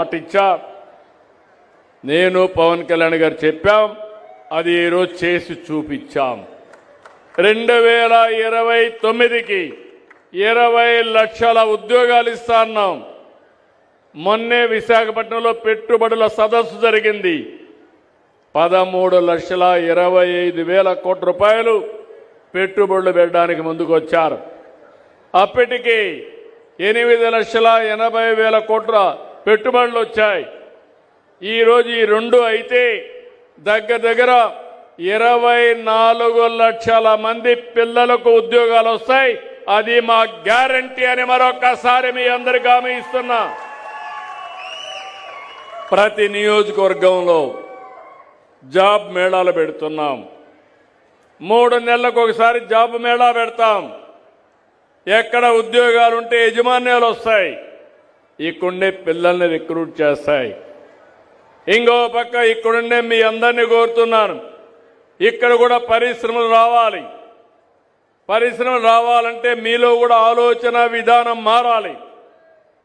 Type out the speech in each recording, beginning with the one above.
మాట ఇచ్చా. నేను పవన్ కళ్యాణ్ గారు చెప్పాం అది ఈరోజు చేసి చూపించాం. రెండు వేల ఇరవై తొమ్మిదికి ఇరవై లక్షల ఉద్యోగాలు ఇస్తా అన్నాం. మొన్నే విశాఖపట్నంలో పెట్టుబడుల సదస్సు జరిగింది. పదమూడు లక్షల ఇరవై ఐదు వేల కోట్ల రూపాయలు పెట్టుబడులు పెట్టడానికి ముందుకు వచ్చారు. అప్పటికి ఎనిమిది లక్షల ఎనభై వేల కోట్ల పెట్టుబడులు వచ్చాయి. ఈరోజు ఈ రెండు అయితే దగ్గర దగ్గర ఇరవై నాలుగు లక్షల మంది పిల్లలకు ఉద్యోగాలు వస్తాయి. అది మా గ్యారంటీ అని మరొకసారి మీ అందరికి హామీ ఇస్తున్నా. ప్రతి నియోజకవర్గంలో జాబ్ మేళాలు పెడుతున్నాం. మూడు నెలలకు ఒకసారి జాబ్ మేళా పెడతాం. ఎక్కడ ఉద్యోగాలుంటే యజమాన్యాలు వస్తాయి. ఇక్కడుండే పిల్లల్ని రిక్రూట్ చేస్తాయి. ఇంకో పక్క ఇక్కడుండే మీ అందరినీ కోరుతున్నాను. ఇక్కడ కూడా పరిశ్రమలు రావాలి. పరిశ్రమలు రావాలంటే మీలో కూడా ఆలోచన విధానం మారాలి.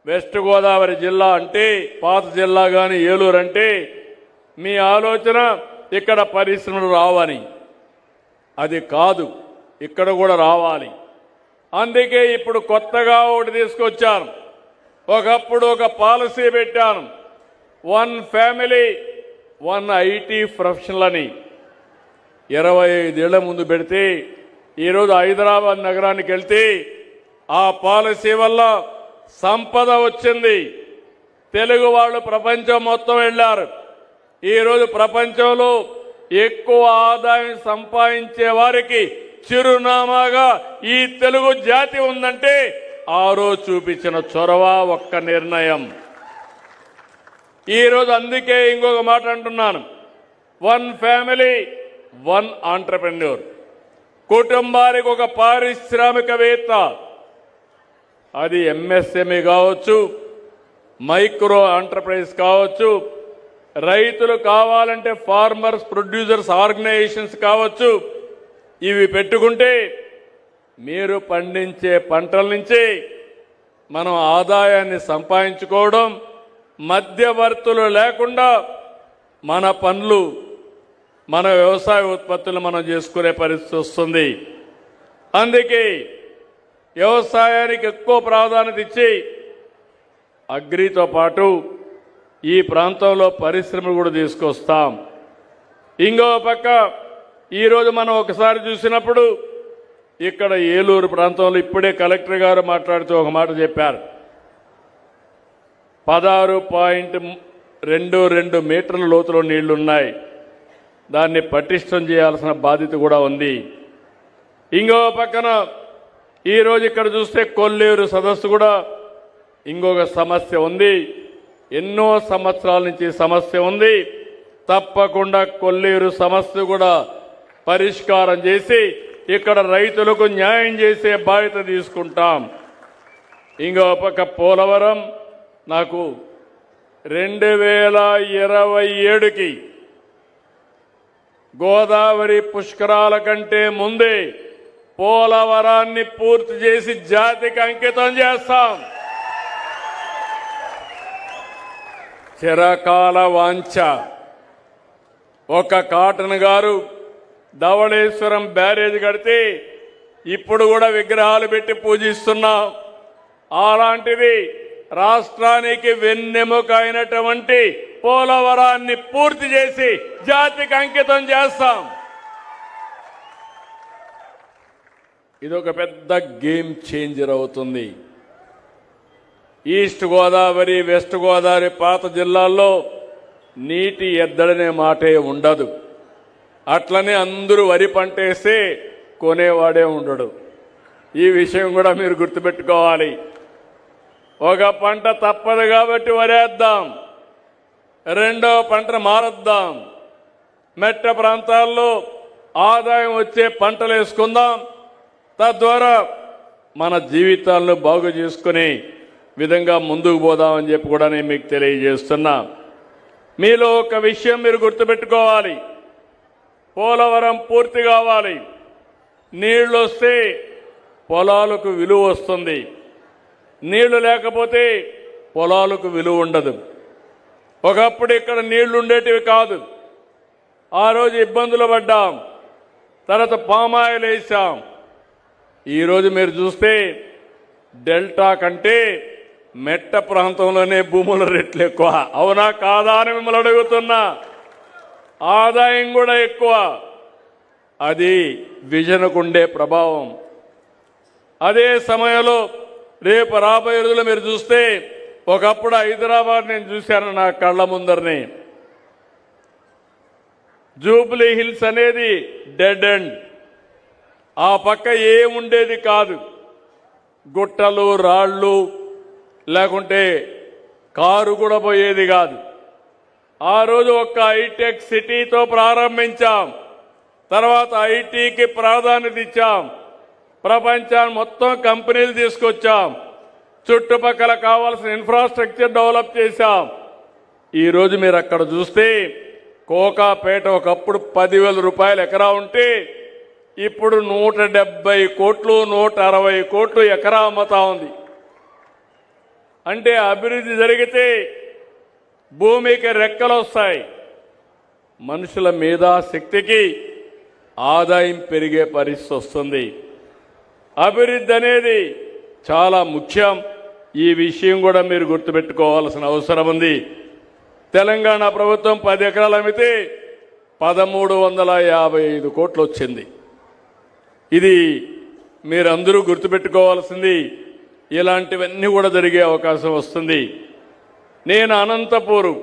వెస్ట్ గోదావరి జిల్లా అంటే పాత జిల్లా కానీ ఏలూరు అంటే మీ ఆలోచన ఇక్కడ పరిశ్రమలు రావని. అది కాదు ఇక్కడ కూడా రావాలి. అందుకే ఇప్పుడు కొత్తగా ఒకటి తీసుకొచ్చాను ఒకప్పుడు ఒక పాలసీ పెట్టాను. One family one IT professional అని ఇరవై ఐదేళ్ళ ముందు పెడితే ఈరోజు హైదరాబాద్ నగరానికి వెళ్తే ఆ పాలసీ వల్ల సంపద వచ్చింది. తెలుగు వాళ్ళు ప్రపంచం మొత్తం వెళ్ళారు. ఈరోజు ప్రపంచంలో ఎక్కువ ఆదాయం సంపాదించే వారికి చిరునామాగా ఈ తెలుగు జాతి ఉందంటే ఆ రోజు చూపించిన చొరవ ఒక్క నిర్ణయం. ఈరోజు అందుకే ఇంకొక మాట అంటున్నాను. One family one entrepreneur. కుటుంబానికి ఒక పారిశ్రామికవేత్త. అది ఎంఎస్ఎంఈ కావచ్చు మైక్రో ఎంటర్ప్రైజ్ కావచ్చు రైతులు కావాలంటే ఫార్మర్స్ ప్రొడ్యూసర్స్ ఆర్గనైజేషన్స్ కావచ్చు ఇవి పెట్టుకుంటే మీరు పండించే పంటల నుంచి మనం ఆదాయాన్ని సంపాదించుకోవడం మధ్యవర్తులు లేకుండా మన పనులు మన వ్యవసాయ ఉత్పత్తులు మనం చేసుకునే పరిస్థితి వస్తుంది. అందుకే వ్యవసాయానికి ఎక్కువ ప్రాధాన్యత ఇచ్చి అగ్రితో పాటు ఈ ప్రాంతంలో పరిశ్రమలు కూడా తీసుకొస్తాం. ఇంకో పక్క ఈరోజు మనం ఒకసారి చూసినప్పుడు ఇక్కడ ఏలూరు ప్రాంతంలో ఇప్పుడే కలెక్టర్ గారు మాట్లాడుతూ ఒక మాట చెప్పారు. పదహారు పాయింట్ రెండు రెండు మీటర్ల లోతులో నీళ్ళున్నాయి. దాన్ని పటిష్టం చేయాల్సిన బాధ్యత కూడా ఉంది. ఇంకో పక్కన ఈరోజు ఇక్కడ చూస్తే కొల్లేరు సదస్సు కూడా ఇంకొక సమస్య ఉంది. ఎన్నో సంవత్సరాల నుంచి సమస్య ఉంది. తప్పకుండా కొల్లేరు సమస్య కూడా పరిష్కారం చేసి ఇక్కడ రైతులకు న్యాయం చేసే బాధ్యత తీసుకుంటాం. ఇంకో పక్క పోలవరం నాకు రెండు వేల ఇరవై ఏడుకి గోదావరి పుష్కరాల కంటే ముందే పోలవరాన్ని పూర్తి చేసి జాతికి అంకితం చేస్తాం. చిరకాల వాంఛ. ఒక కాటన్ గారు ధవళేశ్వరం బ్యారేజ్ కడితే ఇప్పుడు కూడా విగ్రహాలు పెట్టి పూజిస్తున్నాం. అలాంటిది రాష్ట్రానికి వెన్నెముక అయినటువంటి పోలవరాన్ని పూర్తి చేసి జాతికి అంకితం చేస్తాం. ఇది ఒక పెద్ద గేమ్ చేంజర్ అవుతుంది. ఈస్ట్ గోదావరి వెస్ట్ గోదావరి పాత జిల్లాల్లో నీటి ఎద్దడనే మాటే ఉండదు. అట్లనే అందరూ వరి పంటేస్తే కొనేవాడే ఉండడు. ఈ విషయం కూడా మీరు గుర్తుపెట్టుకోవాలి. ఒక పంట తప్పదు కాబట్టి వరేద్దాం. రెండో పంట మారద్దాం. మెట్ట ప్రాంతాల్లో ఆదాయం వచ్చే పంటలు వేసుకుందాం. తద్వారా మన జీవితాలను బాగు చేసుకునే విధంగా ముందుకు పోదామని చెప్పి కూడా నేను మీకు తెలియజేస్తున్నా. మీలో ఒక విషయం మీరు గుర్తుపెట్టుకోవాలి. పోలవరం పూర్తి కావాలి. నీళ్ళు వస్తే పొలాలకు విలువ వస్తుంది. నీళ్ళు లేకపోతే పొలాలకు విలువ ఉండదు. ఒకప్పుడు ఇక్కడ నీళ్ళు ఉండేటివి కాదు. ఆ రోజు ఇబ్బందులు పడ్డాం. తర్వాత పామాయిల్ వేసాం. ఈరోజు మీరు చూస్తే డెల్టా కంటే మెట్ట ప్రాంతంలోనే భూముల రేట్లు ఎక్కువ. అవునా కాదా అని మిమ్మల్ని అడుగుతున్నా. ఆదాయం కూడా ఎక్కువ. అది విజనకు ఉండే ప్రభావం. అదే సమయంలో రేపు రాబోయే రోజులు మీరు చూస్తే ఒకప్పుడు హైదరాబాద్ నేను చూశాను నా కళ్ళ ముందరని. జూబ్లీ హిల్స్ అనేది డెడ్ ఎండ్. ఆ పక్క ఏముండేది కాదు. గుట్టలు రాళ్ళు లేకుంటే కారు కూడా పోయేది కాదు. ఆ రోజు ఒక్క హైటెక్ సిటీతో ప్రారంభించాం. తర్వాత ఐటీకి ప్రాధాన్యత ఇచ్చాం. ప్రపంచాన్ని మొత్తం కంపెనీలు తీసుకొచ్చాం. చుట్టుపక్కల కావాల్సిన ఇన్ఫ్రాస్ట్రక్చర్ డెవలప్ చేశాం. ఈరోజు మీరు అక్కడ చూస్తే కోకాపేట ఒకప్పుడు పదివేల రూపాయలు ఎకరా ఉంటే ఇప్పుడు నూట డెబ్బై కోట్లు నూట అరవై కోట్లు ఎకరా అమ్మతా ఉంది. అంటే అభివృద్ధి జరిగితే భూమికి రెక్కలు వస్తాయి మనుషుల మేధాశక్తికి ఆదాయం పెరిగే పరిస్థితి వస్తుంది అభివృద్ధి అనేది చాలా ముఖ్యం. ఈ విషయం కూడా మీరు గుర్తుపెట్టుకోవాల్సిన అవసరం ఉంది. తెలంగాణ ప్రభుత్వం పది ఎకరాలు అమ్మితే పదమూడు వందల యాభై ఐదు కోట్లు వచ్చింది. ఇది మీరందరూ గుర్తుపెట్టుకోవాల్సింది. ఇలాంటివన్నీ కూడా జరిగే అవకాశం వస్తుంది. నేను అనంతపూరు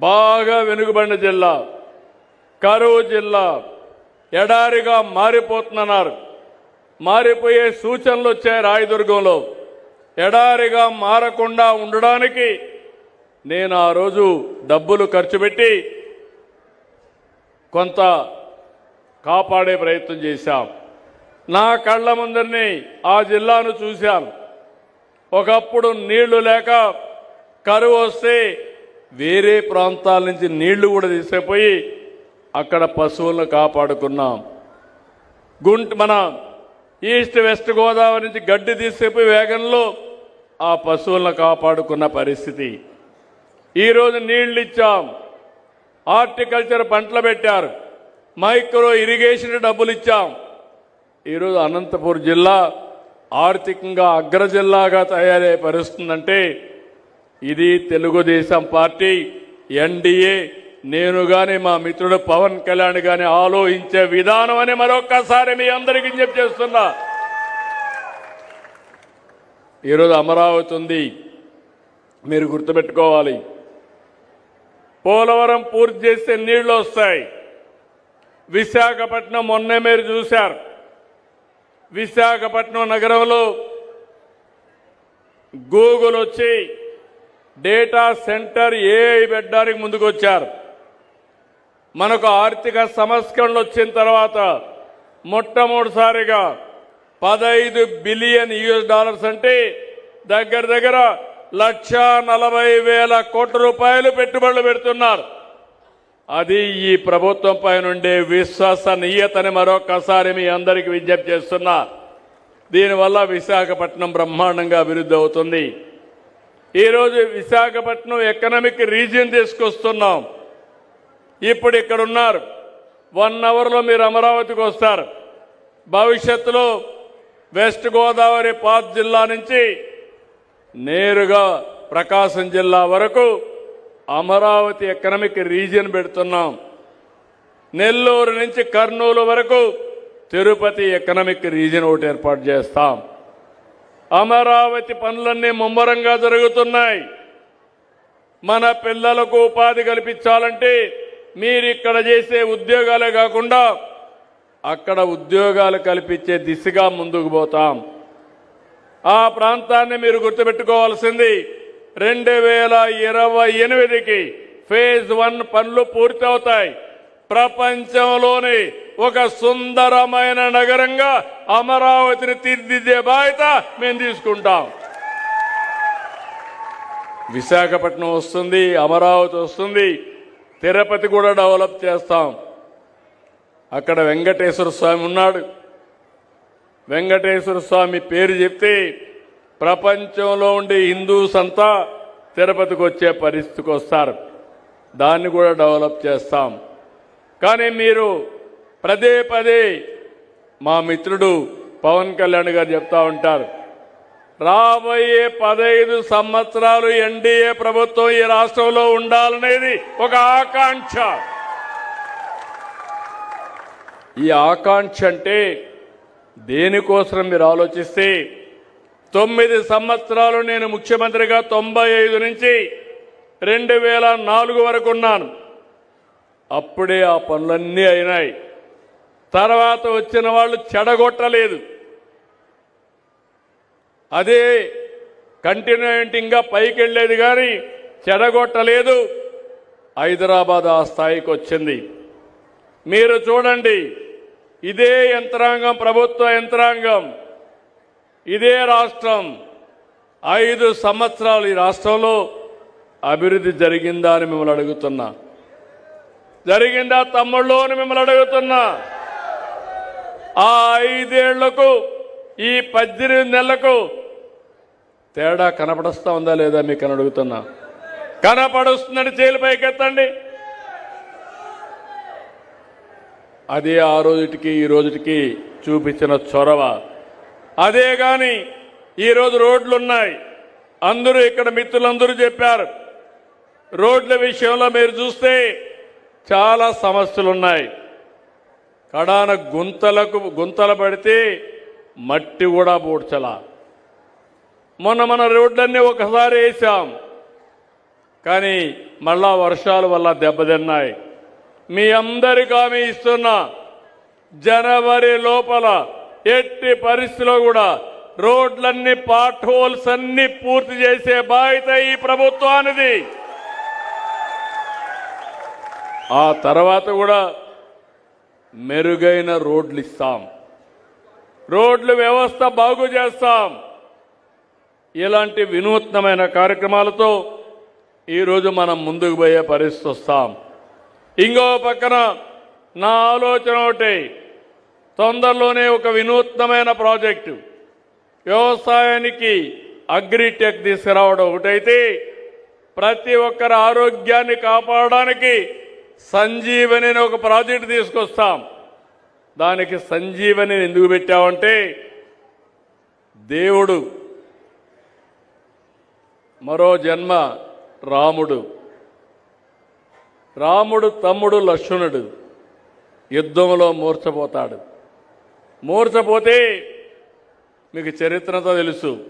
బాగా వెనుకబడిన జిల్లా కరువు జిల్లా ఎడారిగా మారిపోతున్నారు. మారిపోయే సూచనలు వచ్చాయి రాయదుర్గంలో. ఎడారిగా మారకుండా ఉండడానికి నేను ఆ రోజు డబ్బులు ఖర్చు పెట్టి కొంత కాపాడే ప్రయత్నం చేశాం. నా కళ్ళ ముందరిని ఆ జిల్లాను చూశాను ఒకప్పుడు నీళ్ళు లేక కరువు వస్తే వేరే ప్రాంతాల నుంచి నీళ్ళు కూడా తీసుకుపోయి అక్కడ పశువులను కాపాడుకున్నాం. గుంట మన ఈస్ట్ వెస్ట్ గోదావరి నుంచి గడ్డి తీసుకుపోయి వేగంలో ఆ పశువులను కాపాడుకున్న పరిస్థితి. ఈరోజు నీళ్ళు ఇచ్చాం. హార్టికల్చర్ పంటలు పెట్టారు. మైక్రో ఇరిగేషన్ డబ్బులు ఇచ్చాం. ఈరోజు అనంతపూర్ జిల్లా ఆర్థికంగా అగ్ర జిల్లాగా తయారయ్యే పరిస్తుందంటే ఇది తెలుగుదేశం పార్టీ ఎన్డీఏ నేను గాని మా మిత్రుడు పవన్ కళ్యాణ్ గాని ఆలోచించే విధానం అని మరొక్కసారి మీ అందరికీ చెప్పి చేస్తున్నా. ఈరోజు అమరావతి ఉంది మీరు గుర్తుపెట్టుకోవాలి. పోలవరం పూర్తి చేస్తే నీళ్ళు వస్తాయి. విశాఖపట్నం మొన్నే మీరు చూశారు. విశాఖపట్నం నగరంలో గూగుల్ వచ్చి డేటా సెంటర్ ఏఐ పెట్టడానికి ముందుకు వచ్చారు మనకు ఆర్థిక సంస్కరణలు వచ్చిన తర్వాత మొట్టమొదటిసారిగా పదహైదు బిలియన్ యుఎస్ డాలర్స్ అంటే దగ్గర దగ్గర లక్ష నలభై వేల కోట్ల రూపాయలు పెట్టుబడులు పెడుతున్నారు. అది ఈ ప్రభుత్వం పైన ఉండే విశ్వసనీయతని మరొకసారి మీ అందరికీ విజ్ఞప్తి చేస్తున్నా. దీనివల్ల విశాఖపట్నం బ్రహ్మాండంగా అభివృద్ధి అవుతుంది. ఈరోజు విశాఖపట్నం ఎకనామిక్ రీజియన్ తీసుకొస్తున్నాం. ఇప్పుడు ఇక్కడ ఉన్నారు. వన్ అవర్లో మీరు అమరావతికి వస్తారు. భవిష్యత్తులో వెస్ట్ గోదావరి పాత్ జిల్లా నుంచి నేరుగా ప్రకాశం జిల్లా వరకు అమరావతి ఎకనామిక్ రీజియన్ పెడుతున్నాం. నెల్లూరు నుంచి కర్నూలు వరకు తిరుపతి ఎకనామిక్ రీజియన్ ఒకటి ఏర్పాటు చేస్తాం. అమరావతి పనులన్నీ ముమ్మరంగా జరుగుతున్నాయి. మన పిల్లలకు ఉపాధి కల్పించాలంటే మీరు ఇక్కడ చేసే ఉద్యోగాలే కాకుండా అక్కడ ఉద్యోగాలు కల్పించే దిశగా ముందుకు పోతాం. ఆ ప్రాంతాన్ని మీరు గుర్తుపెట్టుకోవాల్సింది రెండు వేల ఇరవై ఎనిమిదికి ఫేజ్ వన్ పనులు పూర్తవుతాయి. ప్రపంచంలోనే ఒక సుందరమైన నగరంగా అమరావతిని తీర్చిదిద్దే బాధ్యత మేము తీసుకుంటాం. విశాఖపట్నం వస్తుంది అమరావతి వస్తుంది తిరుపతి కూడా డెవలప్ చేస్తాం. అక్కడ వెంకటేశ్వర స్వామి ఉన్నాడు. వెంకటేశ్వర స్వామి పేరు చెప్తే ప్రపంచంలో ఉండే హిందూస్ అంతా తిరుపతికి వచ్చే పరిస్థితికి వస్తారు. దాన్ని కూడా డెవలప్ చేస్తాం. కానీ మీరు పదే పదే మా మిత్రుడు పవన్ కళ్యాణ్ గారు చెప్తా ఉంటారు. రాబోయే పదహైదు సంవత్సరాలు ఎన్డీఏ ప్రభుత్వం ఈ రాష్ట్రంలో ఉండాలనేది ఒక ఆకాంక్ష. ఈ ఆకాంక్ష అంటే దేనికోసం మీరు ఆలోచిస్తే తొమ్మిది సంవత్సరాలు నేను ముఖ్యమంత్రిగా తొంభై ఐదు నుంచి రెండు వేల నాలుగు వరకు ఉన్నాను. అప్పుడే ఆ పనులన్నీ అయినాయి. తర్వాత వచ్చిన వాళ్ళు చెడగొట్టలేదు. అదే కంటిన్యూటింగ్గా పైకి వెళ్ళేది కానీ చెడగొట్టలేదు. హైదరాబాద్ ఆ స్థాయికి వచ్చింది. మీరు చూడండి ఇదే యంత్రాంగం ప్రభుత్వ యంత్రాంగం ఇదే రాష్ట్రం. ఐదు సంవత్సరాలు ఈ రాష్ట్రంలో అభివృద్ధి జరిగిందా అని మిమ్మల్ని అడుగుతున్నా. జరిగిందా తమ్ముళ్ళు అని మిమ్మల్ని అడుగుతున్నా. ఆ ఐదేళ్ళకు ఈ పద్దెనిమిది నెలలకు తేడా కనపడుస్తా ఉందా లేదా మీకు అని అడుగుతున్నా? కనపడుస్తుందని చేలు పైకెత్తండి. అదే ఆ రోజుటికి ఈ రోజుటికి చూపించిన చొరవ. అదే కానీ ఈరోజు రోడ్లు ఉన్నాయి అందరూ ఇక్కడ మిత్రులందరూ చెప్పారు. రోడ్ల విషయంలో మీరు చూస్తే చాలా సమస్యలు ఉన్నాయి కడాన గుంతలకు గుంతలు పడితే మట్టి కూడా పూడ్చలా. మొన్న మన రోడ్లన్నీ ఒకసారి వేసాం. కానీ మళ్ళా వర్షాల వల్ల దెబ్బతిన్నాయి. మీ అందరికీ హామీ ఇస్తున్నా జనవరి లోపల ఎట్టి పరిస్థితిలో కూడా రోడ్లన్నీ పాట్ హోల్స్ అన్ని పూర్తి చేసే బాధ్యత ఈ ప్రభుత్వానిది. ఆ తర్వాత కూడా మెరుగైన రోడ్లు ఇస్తాం. రోడ్ల వ్యవస్థ బాగు చేస్తాం. ఇలాంటి వినూత్నమైన కార్యక్రమాలతో ఈరోజు మనం ముందుకు పోయే పరిస్థితి వస్తాం. ఇంకో పక్కన నా ఆలోచన ఒకటి. తొందరలోనే ఒక వినూత్నమైన ప్రాజెక్టు. వ్యవసాయానికి అగ్రిటెక్ తీసుకురావడం ఒకటైతే ప్రతి ఒక్కరి ఆరోగ్యాన్ని కాపాడడానికి సంజీవని అనే ఒక ప్రాజెక్టు తీసుకొస్తాం. దానికి సంజీవని ఎందుకు పెట్టామంటే దేవుడు మరో జన్మ రాముడు. రాముడు తమ్ముడు లక్ష్మణుడు. యుద్ధంలో మూర్చపోతాడు. మూర్చపోతే మీకు చరిత్రతో తెలుసు.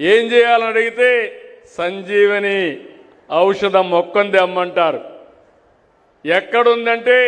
ఏం చేయాలని అడిగితే సంజీవని ఔషధం మొక్కంది అమ్మంటారు. ఎక్కడుందంటే